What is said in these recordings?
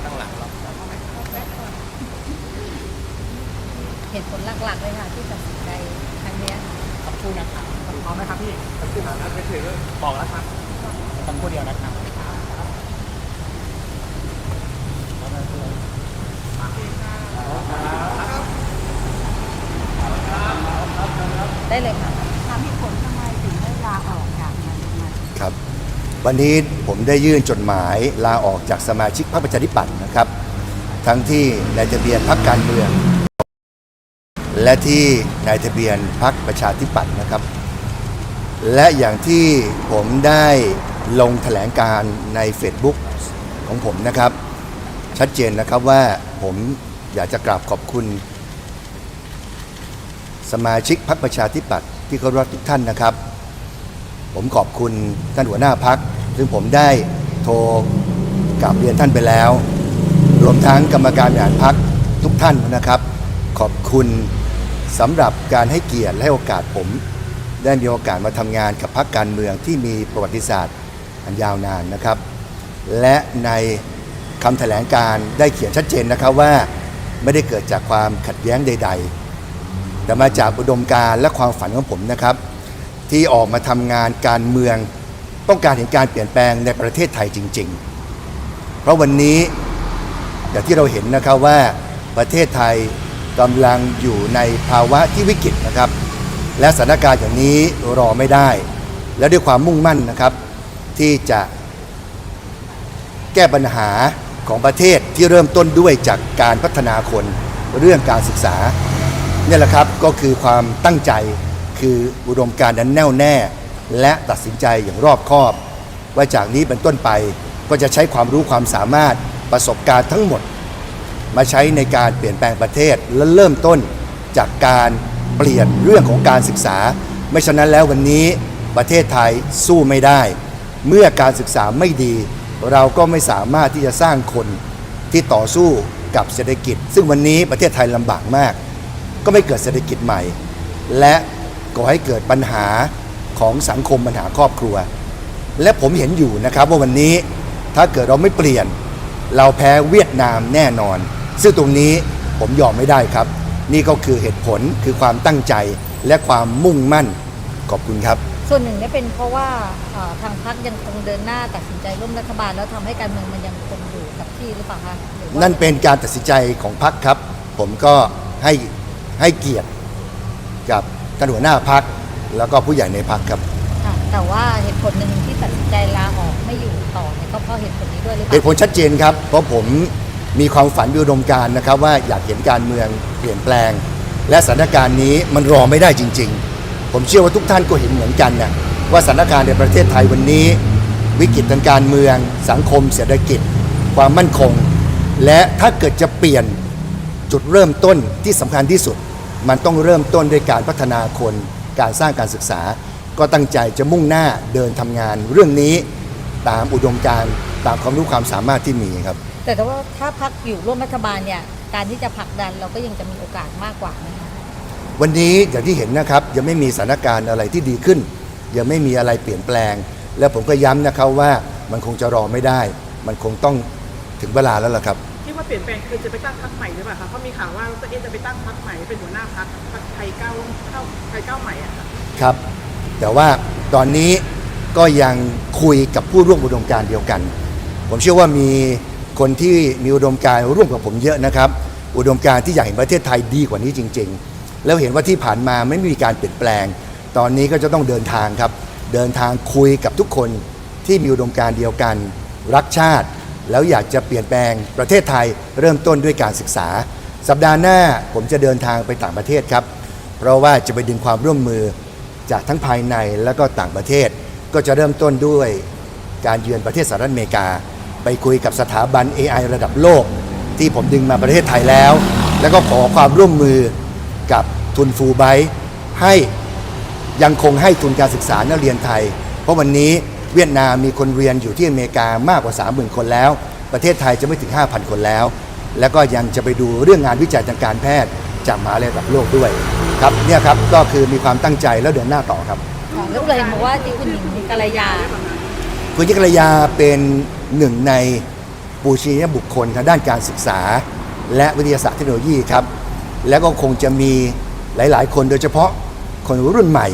แป๊บข้างหลังเหตุผลหลักๆเลยค่ะที่ตัดสินใจครั้งเนี้ยสักครู่นะครับพร้อมไหมครับพี่สักครู่ครับไปถือบอกแล้วครับสักครู่เดียวนะครับได้เลยค่ะ วันนี้ผมได้ยื่นจดหมายลาออกจากสมาชิกพรรคประชาธิปัตย์นะครับ ทั้งที่ในทะเบียนพรรคการเมือง และที่ในทะเบียนพรรคประชาธิปัตย์นะครับ และอย่างที่ผมได้ลงแถลงการใน Facebook ของผมนะครับ ชัดเจนนะครับว่าผมอยากจะกราบขอบคุณ สมาชิกพรรคประชาธิปัตย์ที่เคารพทุกท่านนะครับ ผมขอบคุณท่านหัวหน้าพัก ซึ่งผมได้โทรกราบเรียนท่านไปแล้ว รวมทั้งกรรมการบริหารพักทุกท่านนะครับ ขอบคุณสำหรับการให้เกียรติและให้โอกาสผม ได้มีโอกาสมาทำงานกับพักการเมืองที่มีประวัติศาสตร์อันยาวนานนะครับ และในคำแถลงการได้เขียนชัดเจนนะครับว่าไม่ได้เกิดจากความขัดแย้งใด ๆ แต่มาจากอุดมการณ์และความฝันของผมนะครับ ที่ออกมาทำงานการเมือง ต้องการเห็นการเปลี่ยนแปลงในประเทศไทยจริง ๆ เพราะวันนี้อย่างที่เราเห็นนะครับว่าประเทศไทยกำลังอยู่ในภาวะที่วิกฤตนะครับ และสถานการณ์อย่างนี้รอไม่ได้ และด้วยความมุ่งมั่นนะครับ ที่จะแก้ปัญหาของประเทศที่เริ่มต้นด้วยจากการพัฒนาคนเรื่องการศึกษานี่แหละครับก็คือความตั้งใจ คืออุดมการณ์นั้นแน่วแน่ และตัดสินใจอย่างรอบคอบ ว่าจากนี้เป็นต้นไปก็จะใช้ความรู้ความสามารถประสบการณ์ทั้งหมด มาใช้ในการเปลี่ยนแปลงประเทศและเริ่มต้นจากการเปลี่ยนเรื่องของการศึกษา ไม่ฉะนั้นแล้ววันนี้ประเทศไทยสู้ไม่ได้ เมื่อการศึกษาไม่ดี เราก็ไม่สามารถที่จะสร้างคนที่ต่อสู้กับเศรษฐกิจ ซึ่งวันนี้ประเทศไทยลำบากมาก ก็ไม่เกิดเศรษฐกิจใหม่ และ ก่อให้เกิดปัญหาของสังคมปัญหาครอบครัว และผมเห็นอยู่นะครับว่าวันนี้ถ้าเกิดเราไม่เปลี่ยน เราแพ้เวียดนามแน่นอน ซึ่งตรงนี้ผมยอมไม่ได้ครับ นี่ก็คือเหตุผลคือความตั้งใจและความมุ่งมั่นขอบคุณครับ ส่วนหนึ่งเนี่ยเป็นเพราะว่าเอ่อทางพรรคยังคงเดินหน้าตัดสินใจร่วมรัฐบาล แล้วทำให้การเมืองมันยังคงอยู่กับที่หรือเปล่าคะหรือว่านั่นเป็นการตัดสินใจของพรรคครับ ผมก็ให้ให้เกียรติกับ ท่านหัวหน้าพรรคแล้วก็ผู้ใหญ่ในพรรคครับ ค่ะแต่ว่าเหตุผลหนึ่งที่ตัดสินใจลาออกไม่อยู่ต่อเนี่ยก็เพราะเหตุผลนี้ด้วยหรือเปเหตุผล่าลชัดเจนครับ เพราะผมมีความฝันมีอุดมการณ์นะครับ ว่าอยากเห็นการเมืองเปลี่ยนแปลง และสถานการณ์นี้มันรอไม่ได้จริง ๆ ผมเชื่อว่าทุกท่านก็เห็นเหมือนกันนะว่าสถานการณ์ในประเทศไทยวันนี้ วิกฤตทางการเมือง สังคม เศรษฐกิจ ความมั่นคง และถ้าเกิดจะเปลี่ยนจุดเริ่มต้นที่สำคัญที่สุด มันต้องเริ่มต้นด้วยการพัฒนาคน การสร้างการศึกษา ก็ตั้งใจจะมุ่งหน้าเดินทำงาน เรื่องนี้ตามอุดมการณ์ตามความรู้ความสามารถที่มีครับ แต่ถ้าว่าถ้าพรรคอยู่ร่วมรัฐบาลเนี่ยการที่จะผลักดันเราก็ยังจะมีโอกาสมากกว่านะคะวันนี้อย่างที่เห็นนะครับยังไม่มีสถานการณ์อะไรที่ดีขึ้น ยังไม่มีอะไรเปลี่ยนแปลง และผมก็ย้ำนะครับว่ามันคงจะรอไม่ได้ มันคงต้องถึงเวลาแล้วล่ะครับที่ว่าเปลี่ยนแปลงคือจะไปตั้งพรรคใหม่หรือเปล่าคะเพรามีข่าวว่าตัวเองจะไปตั้งพรรคใหม่เป็นหัวหน้าพรรคพรรคไทยก้าวเข้าไทยก้าวใหม่อะค่ะครับ แต่ว่าตอนนี้ก็ยังคุยกับผู้ร่วมอุดมการเดียวกัน ผมเชื่อว่ามีคนที่มีอุดมการร่วมกับผมเยอะนะครับ อุดมการที่อยากเห็นประเทศไทยดีกว่านี้จริง ๆ แล้วเห็นว่าที่ผ่านมาไม่มีการเปลี่ยนแปลง ตอนนี้ก็จะต้องเดินทางครับ เดินทางคุยกับทุกคนที่มีอุดมการเดียวกัน รักชาติ แล้วอยากจะเปลี่ยนแปลงประเทศไทยเริ่มต้นด้วยการศึกษา สัปดาห์หน้าผมจะเดินทางไปต่างประเทศครับ เพราะว่าจะไปดึงความร่วมมือจากทั้งภายในและก็ต่างประเทศ ก็จะเริ่มต้นด้วยการเยือนประเทศสหรัฐอเมริกา ไปคุยกับสถาบัน AI ระดับโลก ที่ผมดึงมาประเทศไทยแล้ว แล้วก็ขอความร่วมมือกับทุนฟูไบให้ยังคงให้ทุนการศึกษานักเรียนไทย เพราะวันนี้ เวียดนามมีคนเรียนอยู่ที่อเมริกามากกว่า 30,000 คนแล้ว ประเทศไทยจะไม่ถึง 5,000 คนแล้ว แล้วก็ยังจะไปดูเรื่องงานวิจัยทางการแพทย์จากมหาวิทยาลัยระดับโลกด้วยครับเนี่ยครับก็คือมีความตั้งใจแล้วเดินหน้าต่อครับค่ะแล้วเลยบอกว่าที่คุณหญิงกัลยา คุณยิกรยาเป็นหนึ่งในปูชนียบุคคลทางด้านการศึกษา และวิทยาศาสตร์เทคโนโลยีครับ แล้วก็คงจะมีหลาย ๆ คนโดยเฉพาะคนรุ่นใหม่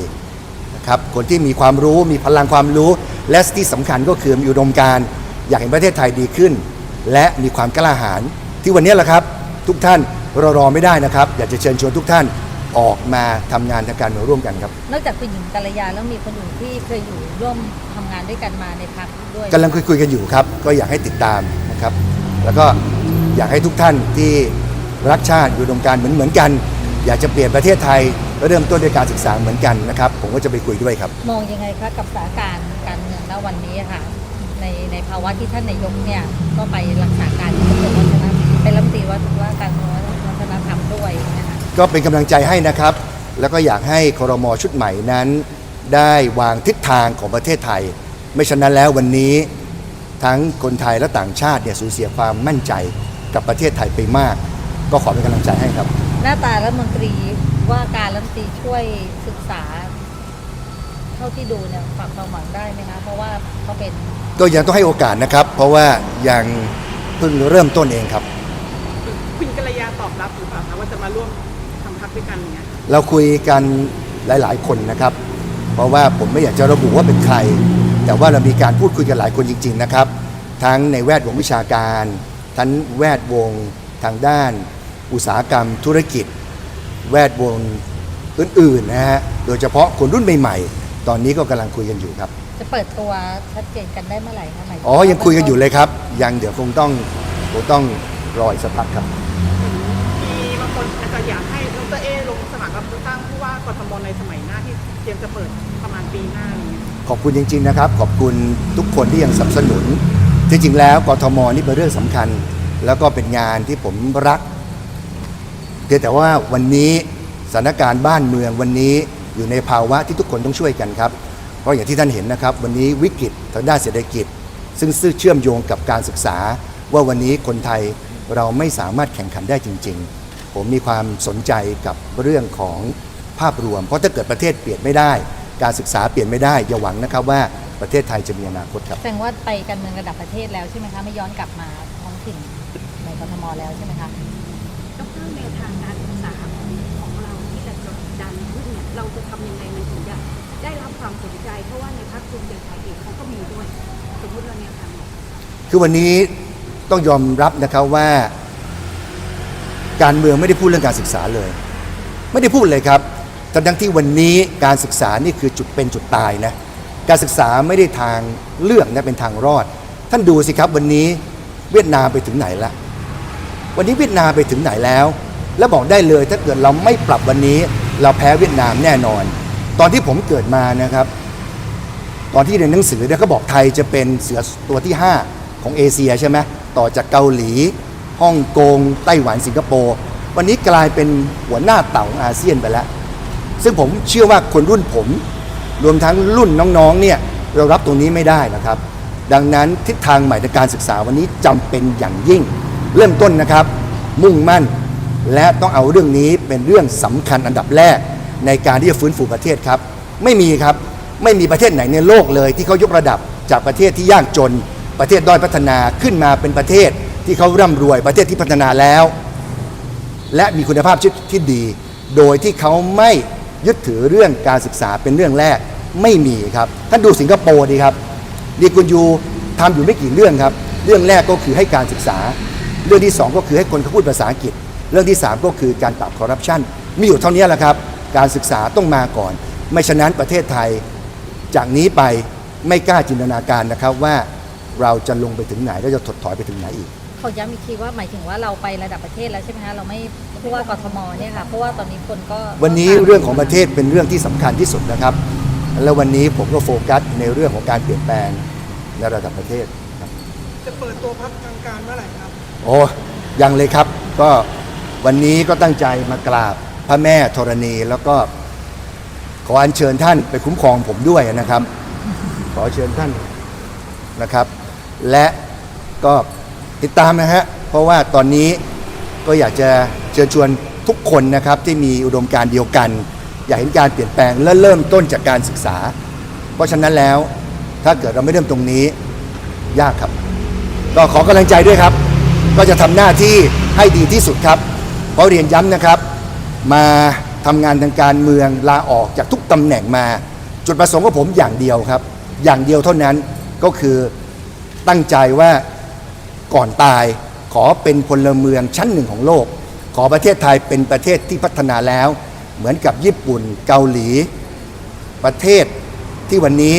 นะครับคนที่มีความรู้มีพลังความรู้ และที่สำคัญก็คือมีอุดมการณ์อยากเห็นประเทศไทยดีขึ้น และมีความกล้าหาญที่วันนี้แหละครับ ทุกท่านเรารอไม่ได้นะครับ อยากจะเชิญชวนทุกท่านออกมาทำงานทางการเมืองร่วมกันครับ นอกจากคุณหญิงกัลยาแล้วมีคนอื่นที่เคยอยู่ร่วมทำงานด้วยกันมาในพักด้วยกำลังคุยๆกันอยู่ครับ ก็อยากให้ติดตามนะครับ แล้วก็อยากให้ทุกท่านที่รักชาติอยู่ดมการณ์เหมือนเหมือนๆกัน อยากจะเปลี่ยนประเทศไทยเริ่มต้นด้วยการศึกษาเหมือนกันนะครับ ผมก็จะไปคุยด้วยครับ มองยังไงคะกับสถานการณ์ การเมืองณวันนี้ค่ะ ในในภาวะที่ท่านนายกเนี่ยก็ไปรักษาการที่กระทรวงวัฒนธรรมเป็นรัฐมนตรีว่าว่าการวัฒนธรรมด้วยนะคะก็เป็นกำลังใจให้นะครับ แล้วก็อยากให้ครมชุดใหม่นั้น ได้วางทิศทางของประเทศไทย ไม่ฉะนั้นแล้ววันนี้ทั้งคนไทยและต่างชาติเนี่ยสูญเสียความมั่นใจกับประเทศไทยไปมาก ก็ขอเป็นกำลังใจให้ครับ หน้าตารัฐมนตรีว่าการรัฐมนตรีช่วยศึกษา เท่าที่ดูเนี่ยฝากความหวังได้ไหมคะเพราะว่าเขาเป็นก็ยังต้องให้โอกาสนะครับ เพราะว่ายังเพิ่งเริ่มต้นเองครับ คุณกัลยาตอบรับหรือเปล่าคะว่าจะมาร่วมทำพักด้วยกันอย่างเงี้ยเราคุยกันหลาย ๆ คนนะครับ เพราะว่าผมไม่อยากจะระบุว่าเป็นใคร แต่ว่าเรามีการพูดคุยกันหลายคนจริง ๆ นะครับ ทั้งในแวดวงวิชาการ ทั้งแวดวงทางด้าน อุตสาหกรรมธุรกิจ แวดวงอื่น ๆ นะฮะ โดยเฉพาะคนรุ่นใหม่ ๆ ตอนนี้ก็กำลังคุยกันอยู่ครับ จะเปิดตัวชัดเจนกันได้เมื่อไหร่คะหมายถึอ๋อ ยังคุยกันอยู่เลยครับ ยังเดี๋ยวคงต้องคงต้องรออีกสักพักครับ มีบางคนอาจจะอยากให้ดรเอลงสมัครรับเลือกตั้งผู้ว่ากทมในสมัยหน้าที่เตรียมจะเปิดประมาณปีหน้าอะไรเงี้ย ขอบคุณจริง ๆ นะครับ ขอบคุณทุกคนที่ยังสนับสนุน จริง ๆ แล้วกทมนี่เป็นเรื่องสำคัญ แล้วก็เป็นงานที่ผมรัก เพียงแต่ว่าวันนี้สถานการณ์บ้านเมืองวันนี้ อยู่ในภาวะที่ทุกคนต้องช่วยกันครับ เพราะอย่างที่ท่านเห็นนะครับ วันนี้วิกฤตทางด้านเศรษฐกิจ ซึ่งซึ่งเชื่อมโยงกับการศึกษา ว่าวันนี้คนไทยเราไม่สามารถแข่งขันได้จริง ๆ ผมมีความสนใจกับเรื่องของภาพรวม เพราะถ้าเกิดประเทศเปลี่ยนไม่ได้ การศึกษาเปลี่ยนไม่ได้อย่าหวังนะครับว่าประเทศไทยจะมีอนาคตครับแสดงว่าไปการเมืองระดับประเทศแล้วใช่ไหมคะไม่ย้อนกลับมาท้องถิ่นในกทมแล้วใช่ไหมคะดรในทางการศึกษาของ ดดันขึ้นเนี่ยเราจะทำยังไงมันถึงจะได้รับความสนใจ เพราะว่าในพรรคภูมิใจไทยเองเขาก็มีด้วย สมมติว่าเนี่ยค่ะคือวันนี้ต้องยอมรับนะครับว่า การเมืองไม่ได้พูดเรื่องการศึกษาเลย ไม่ได้พูดเลยครับทั้งทั้งที่วันนี้การศึกษานี่คือจุดเป็นจุดตายนะการศึกษาไม่ได้ทางเลือกนะเป็นทางรอด ท่านดูสิครับวันนี้เวียดนามไปถึงไหนละวันนี้เวียดนามไปถึงไหนแล้ว แล้วบอกได้เลยถ้าเกิดเราไม่ปรับวันนี้ เราแพ้เวียดนามแน่นอน ตอนที่ผมเกิดมานะครับ ตอนที่เรียนหนังสือเนี่ยเขาบอกไทยจะเป็นเสือตัวที่ 5 ของเอเชียใช่ไหมต่อจากเกาหลีฮ่องกงไต้หวันสิงคโปร์วันนี้กลายเป็นหัวหน้าเต่าของอาเซียนไปแล้ว ซึ่งผมเชื่อว่าคนรุ่นผม รวมทั้งรุ่นน้องๆเนี่ยเรารับตรงนี้ไม่ได้นะครับ ดังนั้นทิศทางใหม่ในการศึกษาวันนี้จำเป็นอย่างยิ่ง เริ่มต้นนะครับ มุ่งมั่น และต้องเอาเรื่องนี้เป็นเรื่องสำคัญอันดับแรกในการที่จะฟื้นฟูประเทศครับ ไม่มีครับไม่มีประเทศไหนในโลกเลย ที่เขายกระดับจากประเทศที่ยากจน ประเทศด้อยพัฒนาขึ้นมาเป็นประเทศที่เขาร่ำรวยประเทศที่พัฒนาแล้ว และมีคุณภาพชีวิตที่ดี โดยที่เขาไม่ยึดถือเรื่องการศึกษาเป็นเรื่องแรกไม่มีครับท่านดูสิงคโปร์ดีครับดีกุนยูทำอยู่ไม่กี่เรื่องครับ เรื่องแรกก็คือให้การศึกษา เรื่องที่สองก็คือให้คนเขาพูดภาษาอังกฤษ เรื่องที่สามก็คือการปราบคอร์รัปชันมีอยู่เท่านี้แหละครับ การศึกษาต้องมาก่อน ไม่ฉะนั้นประเทศไทย จากนี้ไปไม่กล้าจินตนาการนะครับว่าเราจะลงไปถึงไหนแล้วจะถดถอยไปถึงไหนอีกเขาย้ำอีกทีว่าหมายถึงว่าเราไประดับประเทศแล้วใช่ไหมคะเราไม่ผู้ว่ากทมเนี่ยค่ะเพราะว่าตอนนี้คนก็วันนี้เรื่องของประเทศเป็นเรื่องที่สำคัญที่สุดนะครับ แล้ววันนี้ผมก็โฟกัสในเรื่องของการเปลี่ยนแปลงในระดับประเทศครับจะเปิดตัวพักทางการเมื่อไหร่ครับโอ้ยังเลยครับก็ วันนี้ก็ตั้งใจมากราบพระแม่ธรณีแล้วก็ขออัญเชิญท่านไปคุ้มครองผมด้วยนะครับ ขอเชิญท่านนะครับ และก็ติดตามนะฮะเพราะว่าตอนนี้ก็อยากจะเชิญชวนทุกคนนะครับที่มีอุดมการณ์เดียวกัน อยากเห็นการเปลี่ยนแปลงและเริ่มต้นจากการศึกษา เพราะฉะนั้นแล้วถ้าเกิดเราไม่เริ่มตรงนี้ยากครับ ก็ขอกำลังใจด้วยครับ ก็จะทำหน้าที่ให้ดีที่สุดครับ เพราะเรียนย้ำนะครับ มาทำงานทางการเมืองลาออกจากทุกตำแหน่งมา จุดประสงค์ของผมอย่างเดียวครับ อย่างเดียวเท่านั้นก็คือตั้งใจว่าก่อนตายขอเป็นพลเมืองชั้นหนึ่งของโลก ขอประเทศไทยเป็นประเทศที่พัฒนาแล้ว เหมือนกับญี่ปุ่นเกาหลี ประเทศที่วันนี้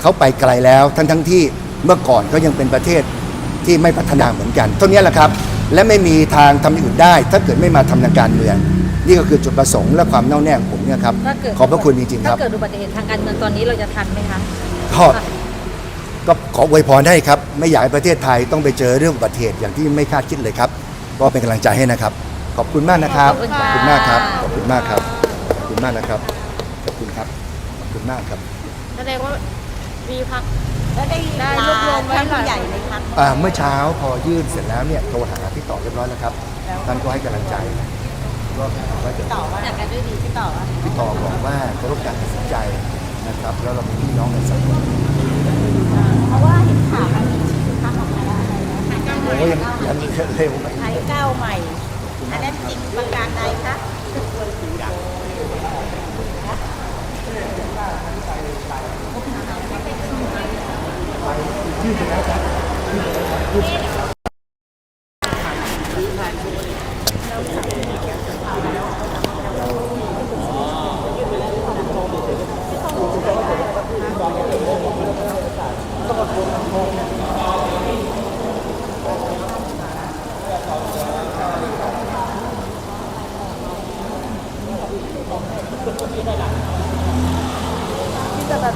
เขาไปไกลแล้วทั้งทั้งที่เมื่อก่อนเขายังเป็นประเทศที่ไม่พัฒนาเหมือนกันเท่านี้แหละครับ และไม่มีทางทำอย่างอื่นได้ ถ้าเกิดไม่มาทำทางการเมือง นี่ก็คือจุดประสงค์และความแน่วแน่ของผมเนี่ยครับถ้าเกิดขอบพระคุณจริงๆคถ้ารับ เกิดอุบัติเหตุทางการเมืองตอนนี้เราจะทันไหมคะ ก็ก็ขออวยพรให้ครับ ไม่อยากให้ประเทศไทยต้องไปเจอเรื่องอุบัติเหตุอย่างที่ไม่คาดคิดเลยครับ ก็เป็นกำลังใจให้นะครับ ขอบคุณมากนะครับขอบคุณค่ะขอบคุณมากครับขอบคุณมากครับขอบคุณมากนะครับขอบคุณครับขอบคุณมากครับ แสดงว่ามีพัก แล้วได้ได้รวบรวมไว้ท่านผู้ใหญ่ในพักอ่าเมื่อเช้าพอยื่นเสร็จแล้วเนี่ยโทรหาพี่ต่อเรียบร้อยแล้วครับท่านก็ให้กำลังใจก็ว่าจะจากกันด้วยดีพี่ต่อพี่ต่อบอกว่าเคารพการตัดสินใจนะครับ แล้วเราเป็นพี่น้องกันสังคมเพราะว่าเห็นข่าวมันมีชื่อพักออกมาแล้วอะไรนะผมก็ยังยังเร็วไปไทยก้าวใหม่ อันนั้นจริงประการใดคะ ชื่อไแล้วครับชื่อไปแล้วครับชื่อที่จะแบบ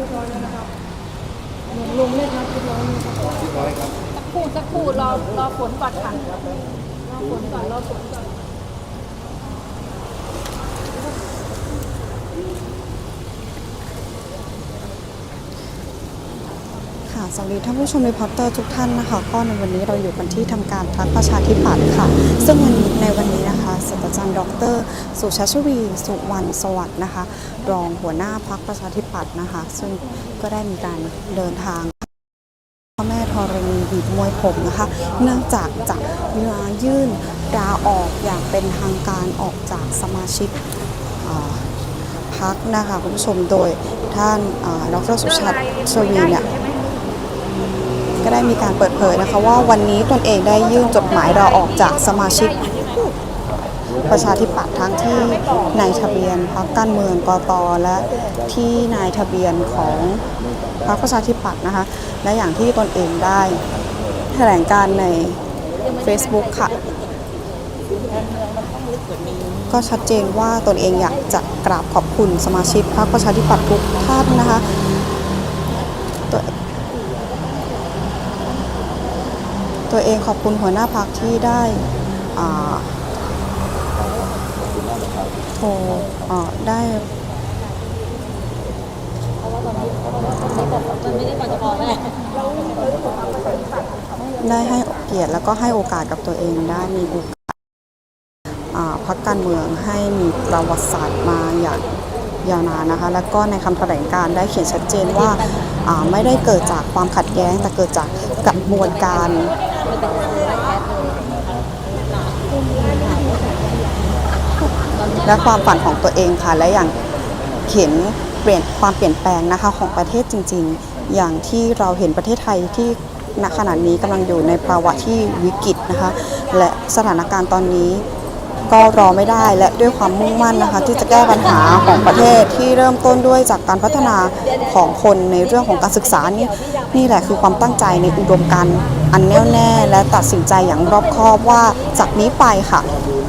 ลงเลยครับ เรียบร้อยครับ สักครู่สักครู่รอรอฝนก่อนค่ะ รอฝนก่อนรอฝนก่อน ค่ะ สวัสดีท่านผู้ชมรีพอร์เตอร์ทุกท่านนะคะก็ในวันนี้เราอยู่กันที่ทำการพรรคประชาธิปัตย์ค่ะ ซึ่งวันนี้ในวันนี้นะคะศาสตราจารย์ดร สุชาชวี สุวรรณสวัสดิ์นะคะ รองหัวหน้าพรรคประชาธิปัตย์นะคะ ซึ่งก็ได้มีการเดินทางพระแม่ธรณีบีบมวยผมนะคะ เนื่องจากจะมายื่นลาออกอย่างเป็นทางการออกจากสมาชิกพักนะคะคุณผู้ชมโดยท่านอ่าดรสุชาติชวีเนี่ย ก็ได้มีการเปิดเผยนะคะว่าวันนี้ตนเองได้ยื่นจดหมายลาออกจากสมาชิก ประชาธิปัตย์ทั้งที่นายทะเบียนพรรคการเมืองกตและที่นายทะเบียนของพรรคประชาธิปัตย์นะคะและอย่างที่ตนเองได้แถลงการใน Facebook ค่ะก็ชัดเจนว่าตนเองอยากจะกราบขอบคุณสมาชิกพรรคประชาธิปัตย์ทุกท่านนะคะตัว ตัวเองขอบคุณหัวหน้าพักที่ได้โทรได้ได้ได้ให้เกียรติแล้วก็ให้โอกาสกับตัวเองได้มีโอกาสพักการเมืองให้มีประวัติศาสตร์มาอย่างยาวนานนะคะ แล้วก็ในคำแถลงการได้เขียนชัดเจนว่าอ่าไม่ได้เกิดจากความขัดแย้ง แต่เกิดจากกระบวนการ และความฝันของตัวเองค่ะ และอย่างเห็นเปลี่ยนความเปลี่ยนแปลงนะคะของประเทศจริง ๆ อย่างที่เราเห็นประเทศไทยที่ณขณะนี้กำลังอยู่ในภาวะที่วิกฤตนะคะ และสถานการณ์ตอนนี้ ก็รอไม่ได้และด้วยความมุ่งมั่นนะคะที่จะแก้ปัญหาของประเทศที่เริ่มต้นด้วยจากการพัฒนาของคนในเรื่องของการศึกษานี่นี่แหละคือความตั้งใจในอุดมการณ์อันแน่วแน่และตัดสินใจอย่างรอบคอบว่าจากนี้ไปค่ะ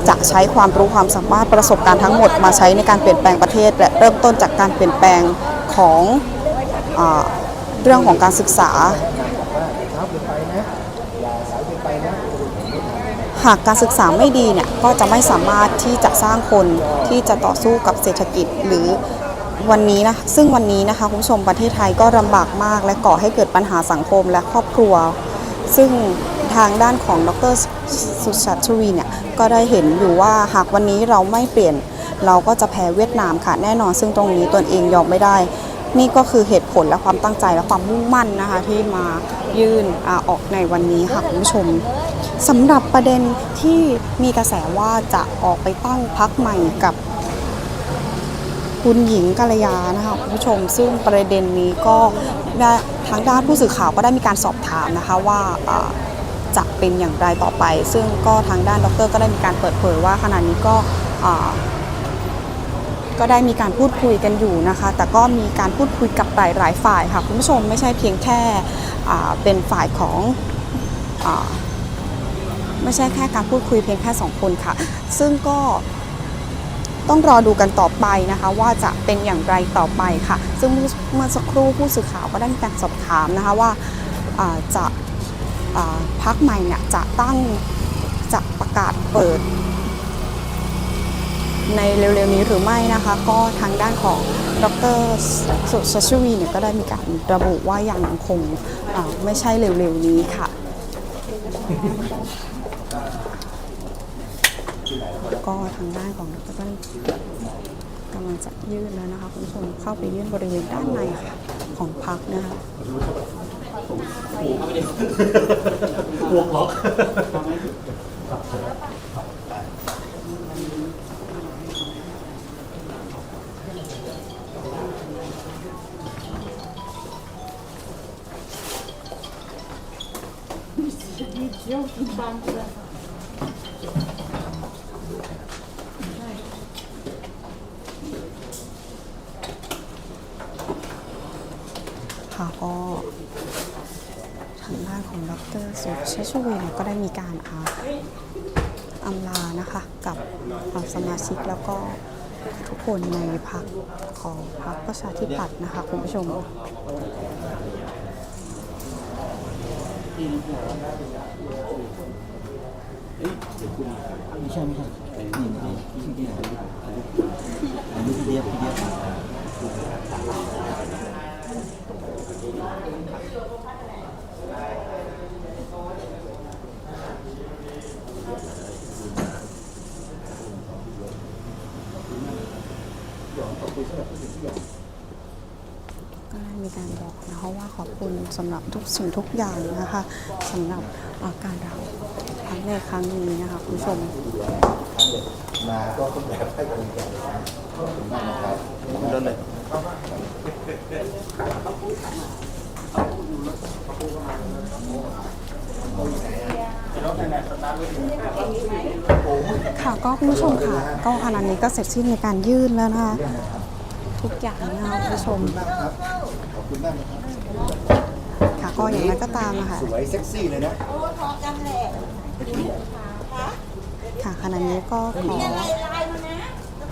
จะใช้ความรู้ความสามารถประสบการณ์ทั้งหมดมาใช้ในการเปลี่ยนแปลงประเทศ และเริ่มต้นจากการเปลี่ยนแปลงของอเรื่องของการศึกษา หากการศึกษาไม่ดีเนี่ยก็จะไม่สามารถที่จะสร้างคนที่จะต่อสู้กับเศรษฐกิจหรือวันนี้นะซึ่งวันนี้นะคะคุณผู้ชมประเทศไทยก็ลำบากมาก และก่อให้เกิดปัญหาสังคมและครอบครัว ซึ่งทางด้านของดรสุชัชวีเนี่ยก็ได้เห็นอยู่ว่าหากวันนี้เราไม่เปลี่ยน เราก็จะแพ้เวียดนามค่ะแน่นอน ซึ่งตรงนี้ตนเองยอมไม่ได้ นี่ก็คือเหตุผลและความตั้งใจและความมุ่งมั่นนะคะที่มายื่นอออกในวันนี้ค่ะคุณผู้ชม สำหรับประเด็นที่มีกระแสว่าจะออกไปตั้งพักใหม่กับคุณหญิงกัลยานะคะคุณผู้ชม ซึ่งประเด็นนี้ก็ทางด้านผู้สื่อข่าวก็ได้มีการสอบถามนะคะว่าจะเป็นอย่างไรต่อไป ซึ่งก็ทางด้านดรก็ได้มีการเปิดเผยว่าขณะนี้ก็ก็ได้มีการพูดคุยกันอยู่นะคะ แต่ก็มีการพูดคุยกับหลายๆฝ่ายค่ะคุณผู้ชมไม่ใช่เพียงแค่เป็นฝ่ายของ ไม่ใช่แค่การพูดคุยเพียงแค่สองคนค่ะ ซึ่งก็ต้องรอดูกันต่อไปนะคะ ว่าจะเป็นอย่างไรต่อไปค่ะ ซึ่งเมื่อสักครู่ผู้สื่อข่าวก็ได้มีการสอบถามนะคะว่าจะพักใหม่เนี่ยจะตั้งจะประกาศเปิด ในเร็วๆนี้หรือไม่นะคะ ก็ทางด้านของดรสุชชวีเนี่ยก็ได้มีการระบุว่ายังคงไม่ใช่เร็วๆนี้ค่ะ ก็ทางด้านของดรก็กำลังจะยื่นแล้วนะคะคุณผู้ชมเข้าไปยื่นบริเวณด้านในของพักนะคะวงล็อกค่ะก็ทางด้าน ของดรสุชาชวีเนี่ยก็ได้มีการอาอำลานะคะกับสมาชิกแล้วก็ทุกคนในพักของพรรคประชาธิปัตย์นะคะคุณผู้ชมไม่ใช่ไม่ใช่นี่นี่ที่ที่อันนี้พีเดียบพี่เดียบ ก็ได้มีการบอกนะคะว่าขอบคุณสำหรับทุกสิ่งทุกอย่างนะคะสำหรับอาการเราทั้งในครั้งนี้นะคะคุณผู้ชมมาก็ต้องแบบให้กำลังใจขอบคุณมากนะครับเดินเลยค่ะก็คุณผู้ชมค่ะก็ขณะนี้ก็เสร็จสิ้นในการยื่นแล้วนะคะทุกอย่างนะคะคุณผู้ชมขอบคุณมากนะครับค่ะก็อย่างไรก็ตามนะคะสวยเซ็กซี่เลยนะค่ะขณะนี้ก็ขอ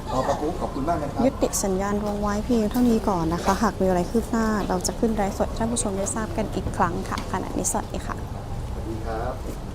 เอาปะปุ๊ขอบคุณมากนะครับยุติสัญญาณวงไว้เพียงเท่านี้ก่อนนะคะ หากมีอะไรคืบหน้าเราจะขึ้นไลฟ์สดให้ท่านผู้ชมได้ทราบกันอีกครั้งค่ะขณะนี้สวัสดีค่ะสวัสดี ครับ